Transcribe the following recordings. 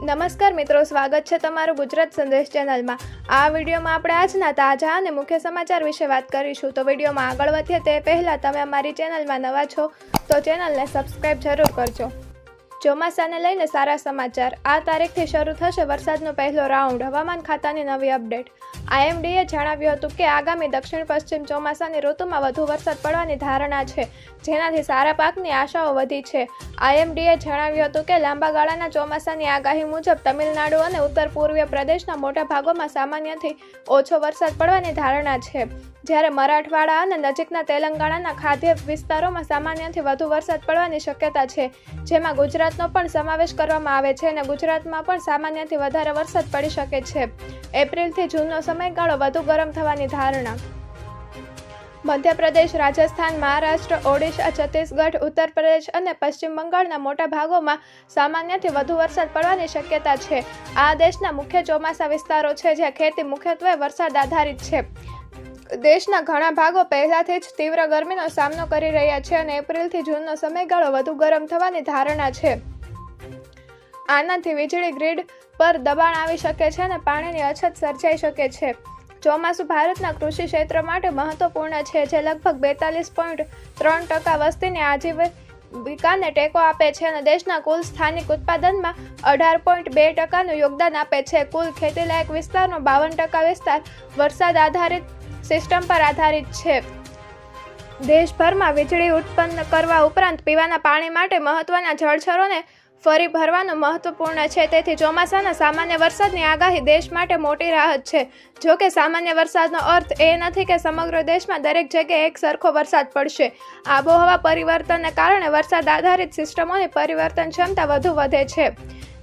નમસ્કાર મિત્રો, સ્વાગત છે તમારું ગુજરાત સંદેશ ચેનલમાં. આ વિડીયોમાં આપણે આજના તાજા અને મુખ્ય સમાચાર વિશે વાત કરીશું. તો વિડીયોમાં આગળ વધીએ તે પહેલાં તમે અમારી ચેનલમાં નવા છો, તો ચેનલને સબસ્ક્રાઈબ જરૂર કરજો. ચોમાસાને લઈને સારા સમાચાર. આ તારીખથી શરૂ થશે વરસાદનો પહેલો રાઉન્ડ. હવામાન ખાતાની નવી અપડેટ. આઈએમડીએ જણાવ્યું હતું કે આગામી દક્ષિણ પશ્ચિમ ચોમાસાની ઋતુમાં વધુ વરસાદ પડવાની ધારણા છે, જેનાથી સારા પાકની આશાઓ વધી છે. આઈએમડીએ જણાવ્યું હતું કે લાંબા ગાળાના ચોમાસાની આગાહી મુજબ તમિલનાડુ અને ઉત્તર પૂર્વીય પ્રદેશના મોટા ભાગોમાં સામાન્યથી ઓછો વરસાદ પડવાની ધારણા છે. જ્યારે મરાઠવાડા અને નજીકના તેલંગાણાના ખાદ્ય વિસ્તારોમાં સામાન્યથી વધુ વરસાદ પડવાની શક્યતા છે, જેમાં ગુજરાતનો પણ સમાવેશ કરવામાં આવે છે અને ગુજરાતમાં પણ સામાન્યથી વધારે વરસાદ પડી શકે છે. એપ્રિલથી જૂનનો સમયગાળો વધુ ગરમ થવાની ધારણા. મધ્યપ્રદેશ, રાજસ્થાન, મહારાષ્ટ્ર, ઓડિશા, છત્તીસગઢ ઉત્તર પ્રદેશ અને પશ્ચિમ બંગાળના મોટા ભાગોમાં સામાન્યથી વધુ વરસાદ પડવાની શક્યતા છે. આ દેશના મુખ્ય ચોમાસા વિસ્તારો છે, જ્યાં ખેતી મુખ્યત્વે વરસાદ આધારિત છે. દેશના ઘણા ભાગો પહેલાથી જ તીવ્ર ગરમીનો સામનો કરી રહ્યા છે અને એપ્રિલથી જૂનનો સમયગાળો વધુ ગરમ થવાની ધારણા છે. આનાથી વીજળી ગ્રીડ પર દબાણ આવી શકે છે અને પાણીની અછત સર્જાઈ શકે છે. ચોમાસું ભારતના કૃષિ ક્ષેત્ર માટે મહત્વપૂર્ણ છે, જે લગભગ બેતાલીસ પોઈન્ટ ત્રણ ટકા વસ્તીની આજીવિકાને ટેકો આપે છે અને દેશના કુલ સ્થાનિક ઉત્પાદનમાં અઢાર પોઈન્ટ બે ટકાનું યોગદાન આપે છે. કુલ ખેતીલાયક વિસ્તારનો બાવન ટકા વિસ્તાર વરસાદ આધારિત સિસ્ટમ પર આધારિત છે. દેશભરમાં વીજળી ઉત્પન્ન કરવા ઉપરાંત પીવાના પાણી માટે મહત્વના જળચરોને ફરી ભરવાનું મહત્વપૂર્ણ છે. તેથી ચોમાસાના સામાન્ય વરસાદની આગાહી દેશ માટે મોટી રાહત છે. જો કે સામાન્ય વરસાદનો અર્થ એ નથી કે સમગ્ર દેશમાં દરેક જગ્યાએ એક સરખો વરસાદ પડશે. આબોહવા પરિવર્તનને કારણે વરસાદ આધારિત સિસ્ટમોની પરિવર્તન ક્ષમતા વધુ વધે છે.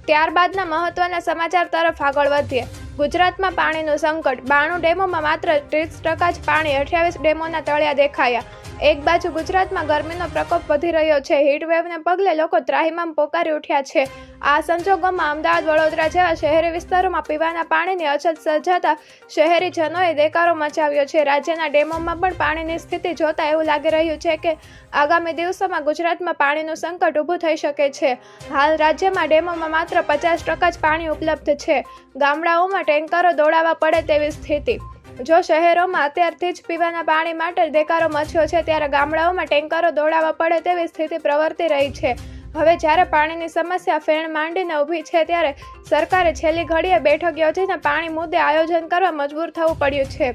ત્યારબાદના મહત્વના સમાચાર તરફ આગળ વધીએ. ગુજરાતમાં પાણીનું સંકટ. બાણું ડેમોમાં માત્ર ત્રીસ ટકા જ પાણી અઠ્યાવીસ ડેમોના તળિયા દેખાયા. એક બાજુ ગુજરાતમાં ગરમીનો પ્રકોપ વધી રહ્યો છે. હીટવેવને પગલે લોકો ત્રાહીમામ પોકારી ઉઠ્યા છે. આ સંજોગોમાં અમદાવાદ, વડોદરા જેવા શહેરી વિસ્તારોમાં પીવાના પાણીની અછત સર્જાતા શહેરીજનોએ દેકારો મચાવ્યો છે. રાજ્યના ડેમોમાં પણ પાણીની સ્થિતિ જોતા એવું લાગી રહ્યું છે કે આગામી દિવસોમાં ગુજરાતમાં પાણીનું સંકટ ઊભું થઈ શકે છે. હાલ રાજ્યમાં ડેમોમાં માત્ર પચાસ ટકા જ પાણી ઉપલબ્ધ છે. ગામડાઓમાં ટેન્કરો દોડાવવા પડે તેવી સ્થિતિ. જો શહેરોમાં અત્યારથી જ પીવાના પાણી માટે દેકારો મચ્યો છે, ત્યારે ગામડાઓમાં ટેન્કરો દોડાવવા પડે તેવી સ્થિતિ પ્રવર્તી રહી છે. હવે જ્યારે પાણીની સમસ્યા ફેણ માંડીને ઊભી છે, ત્યારે સરકારે છેલ્લી ઘડીએ બેઠક યોજીને પાણી મુદ્દે આયોજન કરવા મજબૂર થવું પડ્યું છે.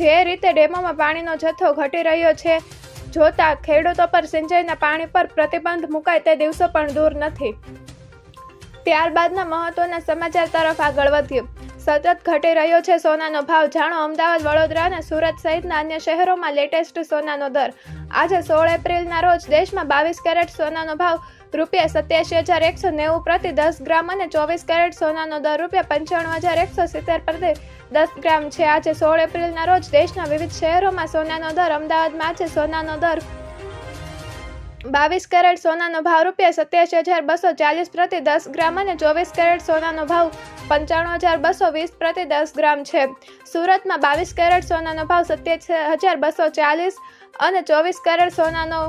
જે રીતે ડેમોમાં પાણીનો જથ્થો ઘટી રહ્યો છે, જોતા ખેડૂતો પર સિંચાઈના પાણી પર પ્રતિબંધ મુકાય તે દિવસો પણ દૂર નથી. ત્યારબાદના મહત્વના સમાચાર તરફ આગળ વધ્યું સતત ઘટી રહ્યો છે સોનાનો ભાવ. જાણો, અમદાવાદ, વડોદરા અને સુરત સહિતના અન્ય શહેરોમાં લેટેસ્ટ સોનાનો દર. આજે સોળ એપ્રિલના રોજ દેશમાં બાવીસ કેરેટ સોનાનો ભાવ રૂપિયા સત્યાસી હજાર એકસો નેવું પ્રતિ દસ ગ્રામ અને ચોવીસ કેરેટ સોનાનો દર રૂપિયા પંચાણું હજાર એકસો સિત્તેર પ્રતિ દસ ગ્રામ છે. આજે સોળ એપ્રિલના રોજ દેશના વિવિધ શહેરોમાં સોનાનો દર અમદાવાદમાં આજે સોનાનો દર બાવીસ કેરેટ સોનાનો ભાવ રૂપિયા સત્યાસી હજાર બસો ચાલીસ પ્રતિ દસ ગ્રામ અને ચોવીસ કેરેટ સોનાનો ભાવ પંચાણું હજાર બસો વીસ પ્રતિ દસ ગ્રામ છે. સુરતમાં બાવીસ કેરેટ સોનાનો ભાવ સત્યાસી હજાર બસો ચાલીસ અને ચોવીસ કેરેટ સોનાનો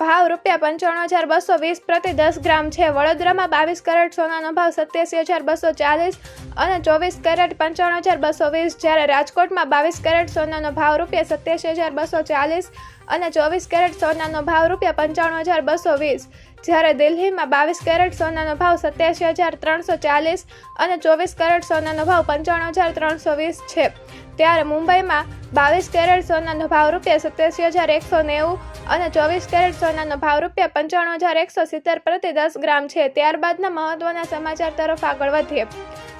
ભાવ રૂપિયા પંચાણું હજાર બસો વીસ પ્રતિ દસ ગ્રામ છે. વડોદરામાં બાવીસ કેરેટ સોનાનો ભાવ સત્યાસી હજાર બસો ચાલીસ અને ચોવીસ કેરેટ પંચાણું હજાર બસો વીસ જ્યારે રાજકોટમાં બાવીસ કેરેટ સોનાનો ભાવ રૂપિયા સત્યાસી હજાર બસો ચાલીસ અને ચોવીસ કેરેટ સોનાનો ભાવ રૂપિયા પંચાણું હજાર બસો વીસ. જ્યારે દિલ્હીમાં બાવીસ કેરેટ સોનાનો ભાવ સત્યાસી હજાર ત્રણસો ચાલીસ અને ચોવીસ કેરેટ સોનાનો ભાવ પંચાણું હજાર ત્રણસો વીસ છે. ત્યારે મુંબઈમાં બાવીસ કેરેટ સોનાનો ભાવ રૂપિયા સત્યાસી હજાર એકસો નેવું અને ચોવીસ કેરેટ સોનાનો ભાવ રૂપિયા પંચાણું હજાર એકસો સિત્તેર પ્રતિ દસ ગ્રામ છે. ત્યારબાદના મહત્વના સમાચાર તરફ આગળ વધીએ.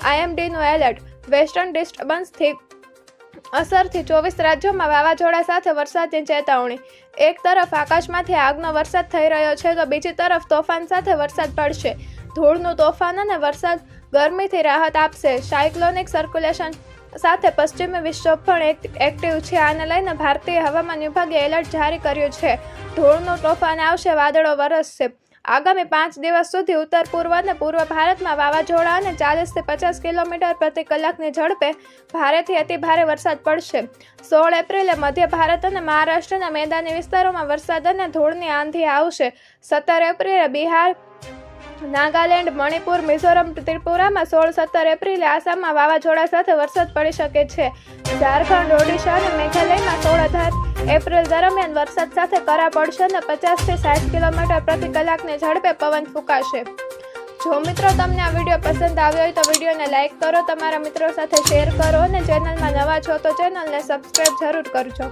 આઈએમડીનું એલર્ટ. વેસ્ટર્ન ડિસ્ટર્બન્સથી અસરથી ચોવીસ રાજ્યોમાં વાવાઝોડા સાથે વરસાદની ચેતવણી. એક તરફ આકાશમાંથી આગનો વરસાદ થઈ રહ્યો છે તો બીજી તરફ તોફાન સાથે વરસાદ પડશે. ધૂળનું તોફાન અને વરસાદ ગરમીથી રાહત આપશે. સાયક્લોનિક સર્ક્યુલેશન સાથે પશ્ચિમી વિક્ષોભ પણ એક્ટિવ છે. આને લઈને ભારતીય હવામાન વિભાગે એલર્ટ જારી કર્યું છે. ધૂળનું તોફાન આવશે, વાદળો વરસશે. આગામી પાંચ દિવસ સુધી ઉત્તર પૂર્વ અને પૂર્વ ભારતમાં વાવાઝોડા અને ચાલીસથી પચાસ કિલોમીટર પ્રતિ કલાકની ઝડપે ભારેથી અતિભારે વરસાદ પડશે. સોળ એપ્રિલે મધ્ય ભારત અને મહારાષ્ટ્રના મેદાની વિસ્તારોમાં વરસાદ અને ધૂળની આંધી આવશે. સત્તર એપ્રિલે બિહાર નાગાલેન્ડ, મણિપુર, મિઝોરમ, ત્રિપુરામાં સોળ સત્તર એપ્રિલે આસામમાં વાવાઝોડા સાથે વરસાદ પડી શકે છે. ઝારખંડ, ઓડિશા અને મેઘાલયમાં સોળ અઢાર એપ્રિલ દરમિયાન વરસાદ સાથે કરા પડશે અને પચાસથી સાઠ કિલોમીટર પ્રતિ કલાકની ઝડપે પવન ફૂંકાશે. જો મિત્રો તમને આ વીડિયો પસંદ આવ્યો હોય તો વિડીયોને લાઇક કરો, તમારા મિત્રો સાથે શેર કરો અને ચેનલમાં નવા છો તો ચેનલને સબસ્ક્રાઈબ જરૂર કરજો.